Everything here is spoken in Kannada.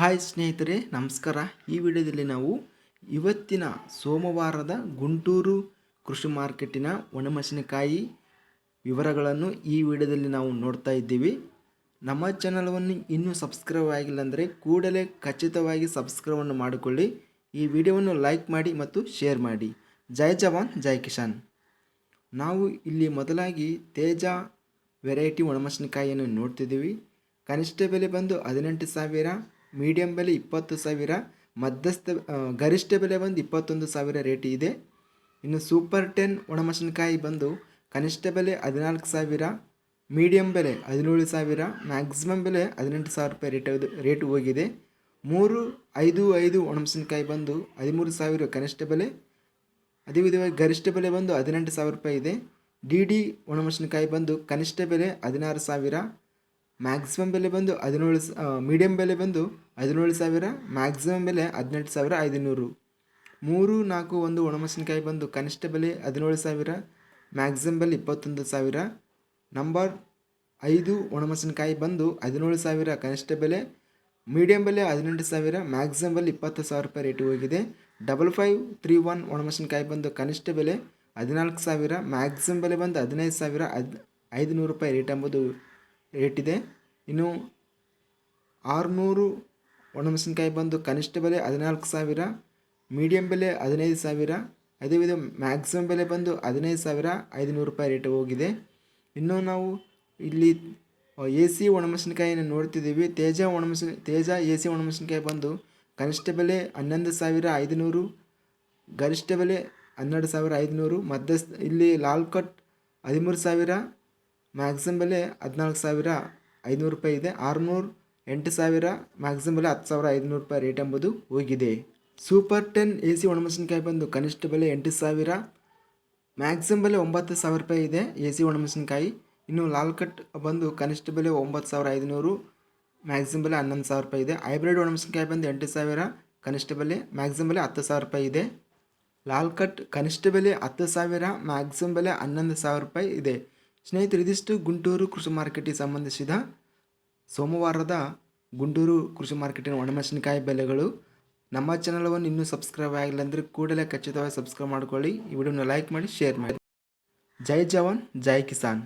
ಹಾಯ್ ಸ್ನೇಹಿತರೆ, ನಮಸ್ಕಾರ. ಈ ವಿಡಿಯೋದಲ್ಲಿ ನಾವು ಇವತ್ತಿನ ಸೋಮವಾರದ ಗುಂಟೂರು ಕೃಷಿ ಮಾರ್ಕೆಟಿನ ಒಣಮೆಣಸಿನಕಾಯಿ ವಿವರಗಳನ್ನು ಈ ವಿಡಿಯೋದಲ್ಲಿ ನಾವು ನೋಡ್ತಾ ಇದ್ದೀವಿ. ನಮ್ಮ ಚಾನಲವನ್ನು ಇನ್ನೂ ಸಬ್ಸ್ಕ್ರೈಬ್ ಆಗಿಲ್ಲ ಅಂದರೆ ಕೂಡಲೇ ಖಚಿತವಾಗಿ ಸಬ್ಸ್ಕ್ರೈಬನ್ನು ಮಾಡಿಕೊಳ್ಳಿ. ಈ ವಿಡಿಯೋವನ್ನು ಲೈಕ್ ಮಾಡಿ ಮತ್ತು ಶೇರ್ ಮಾಡಿ. ಜೈ ಜವಾನ್, ಜೈ ಕಿಸಾನ್. ನಾವು ಇಲ್ಲಿ ಮೊದಲಾಗಿ ತೇಜ ವೆರೈಟಿ ಒಣಮೆಣಸಿನಕಾಯಿಯನ್ನು ನೋಡ್ತಿದ್ದೀವಿ. ಕನಿಷ್ಠ ಬೆಲೆ ಬಂದು ಹದಿನೆಂಟು ಸಾವಿರ. ಮೀಡಿಯಂ ಬೆಲೆ ಇಪ್ಪತ್ತು ಸಾವಿರ, ಮಧ್ಯಸ್ಥ ಗರಿಷ್ಠ ಬೆಲೆ ಬಂದು ಇಪ್ಪತ್ತೊಂದು ಸಾವಿರ ರೇಟ್ ಇದೆ. ಇನ್ನು ಸೂಪರ್ ಟೆನ್ ಒಣಮೆಣಸಿನಕಾಯಿ ಬಂದು ಕನಿಷ್ಠ ಬೆಲೆ ಹದಿನಾಲ್ಕು ಸಾವಿರ, ಮೀಡಿಯಂ ಬೆಲೆ ಹದಿನೇಳು ಸಾವಿರ, ಮ್ಯಾಕ್ಸಿಮಮ್ ಬೆಲೆ ಹದಿನೆಂಟು ಸಾವಿರ ರೂಪಾಯಿ ರೇಟ್ ರೇಟ್ ಹೋಗಿದೆ. ಮೂರು, ಐದು ಐದು ಒಣಮೆಣಸಿನಕಾಯಿ ಬಂದು ಹದಿಮೂರು ಸಾವಿರ ಕನಿಷ್ಠ ಬೆಲೆ, ಅದೇ ವಿಧವಾಗಿ ಗರಿಷ್ಠ ಬೆಲೆ ಬಂದು ಹದಿನೆಂಟು ಸಾವಿರ ರೂಪಾಯಿ ಇದೆ. ಡಿ ಡಿ ಒಣಮೆಣಸಿನಕಾಯಿ ಬಂದು ಕನಿಷ್ಠ ಬೆಲೆ ಹದಿನಾರು ಸಾವಿರ ಮ್ಯಾಕ್ಸಿಮಮ್ ಬೆಲೆ ಬಂದು ಹದಿನೇಳು ಮೀಡಿಯಂ ಬೆಲೆ ಬಂದು ಹದಿನೇಳು ಸಾವಿರ ಮ್ಯಾಕ್ಸಿಮಮ್ ಬೆಲೆ ಹದಿನೆಂಟು ಸಾವಿರ ಐದುನೂರು. ಮೂರು, ನಾಲ್ಕು, ಒಂದು ಒಣಮೆಣಸಿನಕಾಯಿ ಬಂದು ಕನಿಷ್ಠ ಬೆಲೆ ಹದಿನೇಳು ಸಾವಿರ ಮ್ಯಾಕ್ಸಿಮಮ್ ಬೆಲೆ ಇಪ್ಪತ್ತೊಂದು ಸಾವಿರ. ನಂಬರ್ ಐದು, ಒಣಮೆಣಸಿನಕಾಯಿ ಬಂದು ಹದಿನೇಳು ಸಾವಿರ, ಕನಿಷ್ಠ ಬೆಲೆ ಮೀಡಿಯಂ ಬೆಲೆ ಹದಿನೆಂಟು ಸಾವಿರ ಮ್ಯಾಕ್ಸಿಮಮ್ ಬೆಲೆ ಇಪ್ಪತ್ತು ಸಾವಿರ ರೂಪಾಯಿ ರೇಟ್ ಹೋಗಿದೆ. ಡಬಲ್ ಫೈವ್ ತ್ರೀ ಒನ್ ಒಣಮೆಣಸಿನಕಾಯಿ ಬಂದು ಕನಿಷ್ಠ ಬೆಲೆ ಹದಿನಾಲ್ಕು ಸಾವಿರ ಮ್ಯಾಕ್ಸಿಮಮ್ ಬೆಲೆ ಬಂದು ಹದಿನೈದು ಸಾವಿರ, ಹದ್ ಐದು ನೂರು ರೂಪಾಯಿ ರೇಟ್ ಎಂಬುದು ರೇಟಿದೆ ಇನ್ನು ಆರುನೂರು ಒಣಮೆಣಸಿನಕಾಯಿ ಬಂದು ಕನಿಷ್ಠ ಬೆಲೆ ಹದಿನಾಲ್ಕು ಸಾವಿರ ಮೀಡಿಯಮ್ ಬೆಲೆ ಹದಿನೈದು ಸಾವಿರ, ಅದೇ ವಿಧ ಮ್ಯಾಕ್ಸಿಮಮ್ ಬೆಲೆ ಬಂದು ಹದಿನೈದು ಸಾವಿರ ಐದುನೂರು ರೂಪಾಯಿ ರೇಟ್ ಹೋಗಿದೆ. ಇನ್ನು ನಾವು ಇಲ್ಲಿ ಎ ಸಿ ಒಣಮೆಣಸಿನ್ಕಾಯಿನ ನೋಡ್ತಿದ್ದೀವಿ. ತೇಜ ಒಣಮೆಣಸಿನ, ತೇಜ ಎ ಸಿ ಒಣಮೆಣಸಿನಕಾಯಿ ಬಂದು ಕನಿಷ್ಠ ಬೆಲೆ ಹನ್ನೊಂದು ಸಾವಿರ ಐದುನೂರು, ಗರಿಷ್ಠ ಬೆಲೆ ಹನ್ನೆರಡು ಸಾವಿರ ಐದುನೂರು, ಮಧ್ಯಸ್ಥ, ಇಲ್ಲಿ ಲಾಲ್ ಕಟ್ ಹದಿಮೂರು ಸಾವಿರ ಮ್ಯಾಕ್ಸಿಮಮ್ ಬೆಲೆ ಹದಿನಾಲ್ಕು ಸಾವಿರ ಐನೂರು ರೂಪಾಯಿ ಇದೆ. ಆರುನೂರು ಎಂಟು ಸಾವಿರ ಮ್ಯಾಕ್ಸಿಮಮ್ ಬೆಲೆ ಹತ್ತು ಸಾವಿರ ಐದುನೂರು ರೂಪಾಯಿ ರೇಟ್ ಎಂಬುದು ಹೋಗಿದೆ. ಸೂಪರ್ ಟೆನ್ ಎ ಸಿ ಒಣಮೆಣಸಿನಕಾಯಿ ಬಂದು ಕನಿಷ್ಠ ಬೆಲೆ ಎಂಟು ಸಾವಿರ ಮ್ಯಾಕ್ಸಿಮಮ್ ಬೆಲೆ ಒಂಬತ್ತು ಸಾವಿರ ರೂಪಾಯಿ ಇದೆ ಎ ಸಿ ಒಣಮೆಣಸಿನಕಾಯಿ. ಇನ್ನು ಲಾಲ್ ಕಟ್ ಬಂದು ಕನಿಷ್ಠ ಬೆಲೆ ಒಂಬತ್ತು ಸಾವಿರ ಐದುನೂರು ಮ್ಯಾಕ್ಸಿಮಮ್ ಬೆಲೆ ಹನ್ನೊಂದು ಸಾವಿರ ರೂಪಾಯಿ ಇದೆ. ಹೈಬ್ರಿಡ್ ಒಣಮೆಣಸಿನಕಾಯಿ ಬಂದು ಎಂಟು ಸಾವಿರ, ಕನಿಷ್ಠ ಬೆಲೆ ಮ್ಯಾಕ್ಸಿಮಮ್ ಬೆಲೆ ಹತ್ತು ಸಾವಿರ ರೂಪಾಯಿ ಇದೆ. ಲಾಲ್ಕಟ್ ಕನಿಷ್ಠ ಬೆಲೆ ಹತ್ತು ಸಾವಿರ ಮ್ಯಾಕ್ಸಿಮಮ್ ಬೆಲೆ ಹನ್ನೊಂದು ಸಾವಿರ ರೂಪಾಯಿ ಇದೆ. ಸ್ನೇಹಿತರೆ, ಇದಿಷ್ಟು ಗುಂಟೂರು ಕೃಷಿ ಮಾರ್ಕೆಟಿಗೆ ಸಂಬಂಧಿಸಿದ ಸೋಮವಾರದ ಗುಂಟೂರು ಕೃಷಿ ಮಾರ್ಕೆಟಿನ ಒಣಮೆಣಸಿನಕಾಯಿ ಬೆಲೆಗಳು. ನಮ್ಮ ಚಾನಲವನ್ನು ಇನ್ನೂ ಸಬ್ಸ್ಕ್ರೈಬ್ ಆಗಿಲ್ಲ ಅಂದರೆ ಕೂಡಲೇ ಖಚಿತವಾಗಿ ಸಬ್ಸ್ಕ್ರೈಬ್ ಮಾಡ್ಕೊಳ್ಳಿ. ಈ ವಿಡಿಯೋನ ಲೈಕ್ ಮಾಡಿ, ಶೇರ್ ಮಾಡಿ. ಜೈ ಜವಾನ್, ಜೈ ಕಿಸಾನ್.